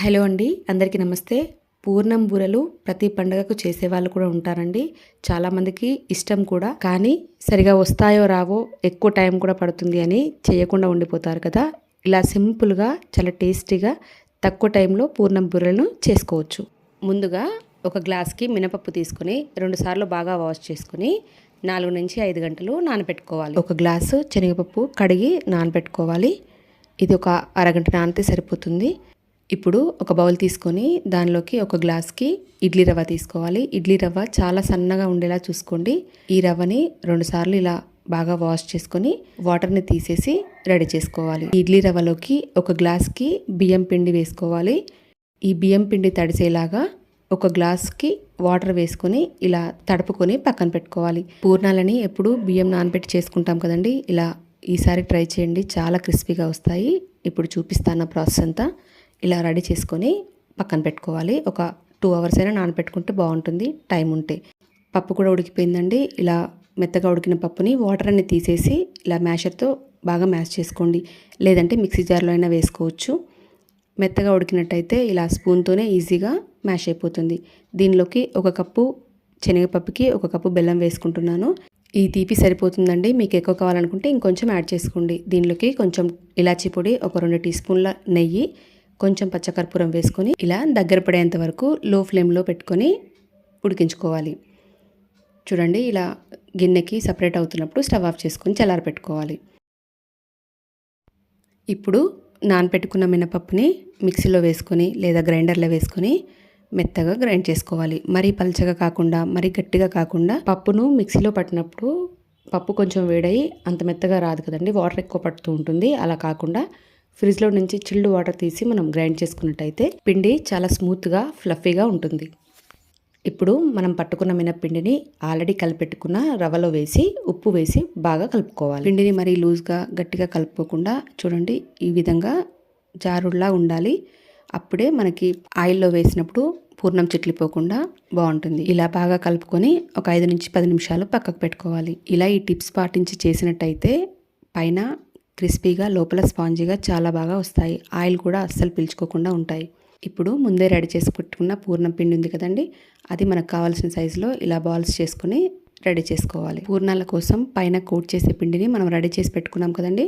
Hello అండి అందరికీ నమస్తే. పూర్ణం బూరెలు ప్రతి పండగకు చేసే వాళ్ళు కూడా ఉంటారండి. చాలామందికి ఇష్టం కూడా. కానీ సరిగా వస్తాయో రావో ఎక్కువ టైం కూడా పడుతుంది అని చేయకుండా ఉండిపోతారు కదా. ఇలా సింపుల్గా చాలా టేస్టీగా తక్కువ టైంలో పూర్ణం బూరెలను చేసుకోవచ్చు. ముందుగా ఒక గ్లాస్కి మినపప్పు తీసుకొని రెండుసార్లు బాగా వాష్ చేసుకుని నాలుగు నుంచి ఐదు గంటలు నానబెట్టుకోవాలి. ఒక గ్లాసు శనగపప్పు కడిగి నానబెట్టుకోవాలి. ఇది ఒక అరగంట నానితే సరిపోతుంది. ఇప్పుడు ఒక బౌల్ తీసుకొని దానిలోకి ఒక గ్లాస్కి ఇడ్లీ రవ్వ తీసుకోవాలి. ఇడ్లీ రవ్వ చాలా సన్నగా ఉండేలా చూసుకోండి. ఈ రవ్వని రెండుసార్లు ఇలా బాగా వాష్ చేసుకొని వాటర్ని తీసేసి రెడీ చేసుకోవాలి. ఇడ్లీ రవ్వలోకి ఒక గ్లాస్కి బియ్యం పిండి వేసుకోవాలి. ఈ బియ్యం పిండి తడిసేలాగా ఒక గ్లాస్కి వాటర్ వేసుకొని ఇలా తడుపుకొని పక్కన పెట్టుకోవాలి. పూర్ణాలని ఎప్పుడు బియ్యం నానబెట్టి చేసుకుంటాం కదండి. ఇలా ఈసారి ట్రై చేయండి. చాలా క్రిస్పీగా వస్తాయి. ఇప్పుడు చూపిస్తాను ప్రాసెస్ అంతా. ఇలా రెడీ చేసుకొని పక్కన పెట్టుకోవాలి. ఒక టూ అవర్స్ అయినా నానబెట్టుకుంటే బాగుంటుంది. టైం ఉంటే పప్పు కూడా ఉడికిపోయిందండి. ఇలా మెత్తగా ఉడికిన పప్పుని వాటర్ అన్ని తీసేసి ఇలా మ్యాషర్తో బాగా మ్యాష్ చేసుకోండి. లేదంటే మిక్సీ జార్లో అయినా వేసుకోవచ్చు. మెత్తగా ఉడికినట్టయితే ఇలా స్పూన్తోనే ఈజీగా మ్యాష్ అయిపోతుంది. దీనిలోకి ఒక కప్పు శనగపప్పుకి ఒక కప్పు బెల్లం వేసుకుంటున్నాను. ఈ తీపి సరిపోతుందండి. మీకు ఎక్కువ కావాలనుకుంటే ఇంకొంచెం యాడ్ చేసుకోండి. దీనిలోకి కొంచెం ఇలాచీ పొడి ఒక రెండు టీ స్పూన్ల నెయ్యి కొంచెం పచ్చకర్పూరం వేసుకొని ఇలా దగ్గర పడేంత వరకు లో ఫ్లేమ్లో పెట్టుకొని ఉడికించుకోవాలి. చూడండి ఇలా గిన్నెకి సపరేట్ అవుతున్నప్పుడు స్టవ్ ఆఫ్ చేసుకొని చల్లార పెట్టుకోవాలి. ఇప్పుడు నానపెట్టుకున్న మినపప్పుని మిక్సీలో వేసుకొని లేదా గ్రైండర్లో వేసుకొని మెత్తగా గ్రైండ్ చేసుకోవాలి. మరీ పల్చగా కాకుండా మరీ గట్టిగా కాకుండా పప్పును మిక్సీలో పట్టినప్పుడు పప్పు కొంచెం వేడయి అంత మెత్తగా రాదు కదండి వాటర్ ఎక్కువ పడుతూ ఉంటుంది. అలా కాకుండా ఫ్రిడ్జ్లో నుంచి చిల్డ్ వాటర్ తీసి మనం గ్రైండ్ చేసుకున్నట్టయితే పిండి చాలా స్మూత్గా ఫ్లఫీగా ఉంటుంది. ఇప్పుడు మనం పట్టుకున్న మినప్పిండిని ఆల్రెడీ కలిపెట్టుకున్న రవ్వలో వేసి ఉప్పు వేసి బాగా కలుపుకోవాలి. పిండిని మరీ లూజ్గా గట్టిగా కలుపుకోకుండా చూడండి ఈ విధంగా జారుడ్లా ఉండాలి. అప్పుడే మనకి ఆయిల్లో వేసినప్పుడు పూర్ణం చిట్లిపోకుండా బాగుంటుంది. ఇలా బాగా కలుపుకొని ఒక ఐదు నుంచి పది నిమిషాలు పక్కకు పెట్టుకోవాలి. ఇలా ఈ టిప్స్ పాటించి చేసినట్టయితే పైన క్రిస్పీగా లోపల స్పాంజీగా చాలా బాగా వస్తాయి. ఆయిల్ కూడా అస్సలు పీల్చుకోకుండా ఉంటాయి. ఇప్పుడు ముందే రెడీ చేసి పెట్టుకున్న పూర్ణం పిండి ఉంది కదండి అది మనకు కావాల్సిన సైజులో ఇలా బాల్స్ చేసుకుని రెడీ చేసుకోవాలి. పూర్ణాల కోసం పైన కోట్ చేసే పిండిని మనం రెడీ చేసి పెట్టుకున్నాం కదండి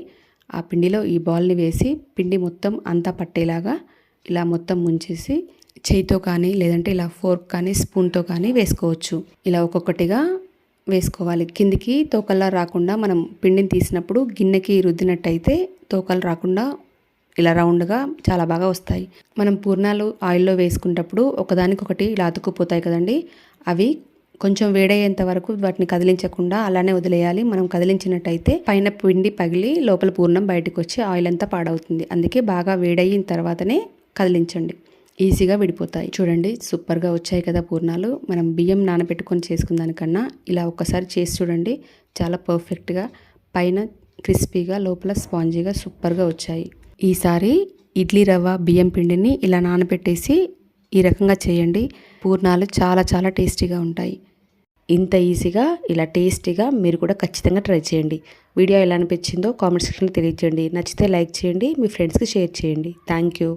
ఆ పిండిలో ఈ బాల్ని వేసి పిండి మొత్తం అంతా పట్టేలాగా ఇలా మొత్తం ముంచేసి చేయితో కానీ లేదంటే ఇలా ఫోర్క్ కానీ స్పూన్తో కానీ వేసుకోవచ్చు. ఇలా ఒక్కొక్కటిగా వేసుకోవాలి. కిందికి తోకల్లా రాకుండా మనం పిండిని తీసినప్పుడు గిన్నెకి రుద్దినట్టయితే తోకలు రాకుండా ఇలా రౌండ్గా చాలా బాగా వస్తాయి. మనం పూర్ణాలు ఆయిల్లో వేసుకునేటప్పుడు ఒకదానికొకటి ఇలా అతుక్కుపోతాయి కదండి. అవి కొంచెం వేడయ్యేంత వరకు వాటిని కదిలించకుండా అలానే వదిలేయాలి. మనం కదిలించినట్టయితే పైన పిండి పగిలి లోపల పూర్ణం బయటకు వచ్చి ఆయిల్ అంతా పాడవుతుంది. అందుకే బాగా వేడయిన తర్వాతనే కదిలించండి. ఈజీగా విడిపోతాయి. చూడండి సూపర్గా వచ్చాయి కదా పూర్ణాలు. మనం బియ్యం నానబెట్టుకొని చేసుకున్న దానికన్నా ఇలా ఒక్కసారి చేసి చూడండి చాలా పర్ఫెక్ట్గా పైన క్రిస్పీగా లోపల స్పాంజీగా సూపర్గా వచ్చాయి. ఈసారి ఇడ్లీ రవ్వ బియ్యం పిండిని ఇలా నానబెట్టేసి ఈ రకంగా చేయండి. పూర్ణాలు చాలా చాలా టేస్టీగా ఉంటాయి. ఇంత ఈజీగా ఇలా టేస్టీగా మీరు కూడా ఖచ్చితంగా ట్రై చేయండి. వీడియో ఎలా అనిపించిందో కామెంట్ సెక్షన్లో తెలియజేయండి నచ్చితే లైక్ చేయండి మీ ఫ్రెండ్స్కి షేర్ చేయండి. Thank you.